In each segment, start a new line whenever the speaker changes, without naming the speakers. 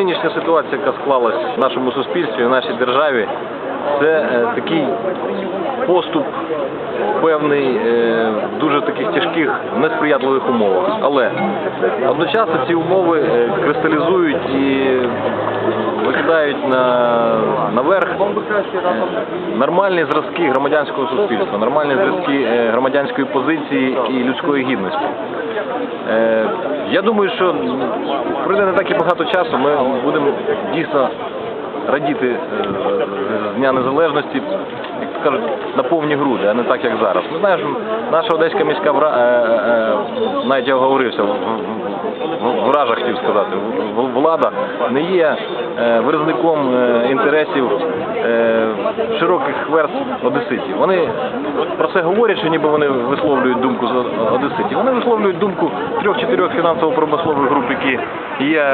Нинішня ситуація, яка склалась в нашому суспільстві, в нашій державі, це е, такий поступ певний е, в дуже таких тяжких, несприятливих умовах. Але одночасно ці умови е, кристалізують і викидають на, наверх нормальні зразки громадянського суспільства, нормальні зразки громадянської позиції і людської гідності. Е, Я думаю, що пройде не так і багато часу. Ми будемо дійсно радіти е, з Дня Незалежності, як кажуть, на повні груди, а не так, як зараз. Ми знаємо, що наша одеська міська е, навіть я оговорився, вража хотів сказати, влада не є виразником інтересів широких верств одеситів. Вони про це говорять, що ніби вони висловлюють думку з одеситів. Вони висловлюють думку трьох-чотирьох фінансово-промислових груп, які є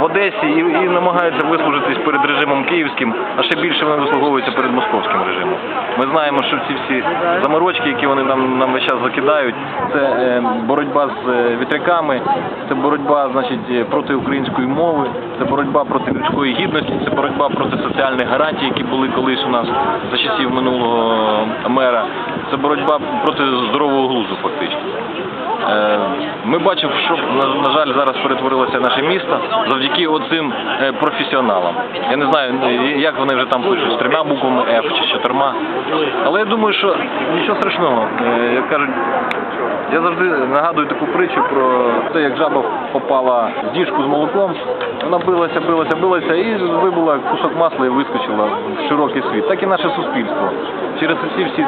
в Одесі, і, і намагаються вислужитись перед режимом київським, а ще більше вони вислуговуються перед московським режимом. Ми знаємо, що ці всі заморочки, які вони нам, нам весь час закидають, це е, боротьба з е, вітряками, це боротьба, значить, е, проти української мови, це боротьба проти людської гідності, це боротьба проти соціальних гарантій, які були колись у нас за часів минулого мера. Це боротьба проти здорового глузду, фактично. Е, Ми бачимо, що на, жаль зараз перетворилося наше місто завдяки оцим е, професіоналам. Я не знаю, е, як вони вже там пишуть з трьома буквами F чи з чотирма. Але я думаю, що нічого страшного. Як кажуть, я завжди нагадую таку притчу про те, як жаба попала в діжку з молоком. Вона билася, билася, билася і вибула кусок масла і вискочила в широкий світ. Так і наше суспільство. Через ці всі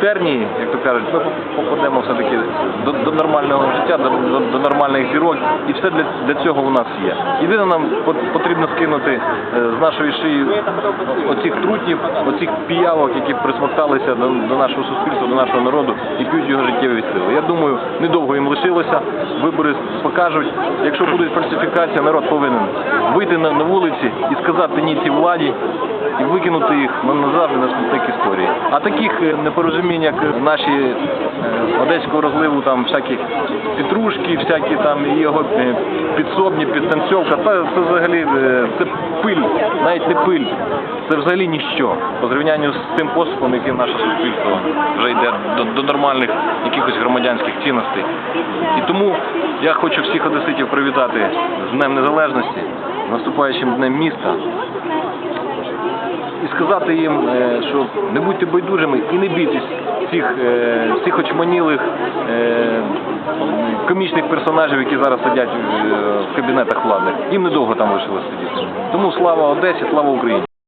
тернії, як то кажуть, ми попадемо все-таки до, до нормального життя, до, до, до нормальних зірок, і все для, для цього у нас є. Єдине нам потрібно скинути е, з нашої шиї оцих трутнів, оцих піявок, які присмокталися до, до нашого суспільства, до нашого народу і п'ють його життєві сили. Я думаю, недовго їм лишилося. Вибори покажуть. Якщо буде фальсифікація, народ повинен вийти на, на вулиці і сказати ні цій владі і викинути їх на назавжди на смітник історії. А таких е, непорозумінь, як наші е, одеського розливу, там всякі петрушки, всякі там його е, підсобні, підтанцьовка, це, це взагалі е, це пиль, навіть не пиль. Це взагалі ніщо по зрівнянню з тим поступом, яким наше суспільство вже йде до, до нормальних якихось громадянських цінностей. І тому я хочу всіх одеситів привітати з Днем Незалежності, наступаючим днем міста і сказати їм, е, що не будьте байдужими і не бійтесь цих, е, цих очманілих е, комічних персонажів, які зараз сидять в, кабінетах владних. Їм недовго там лишилось сидіти. Тому слава Одесі, слава Україні.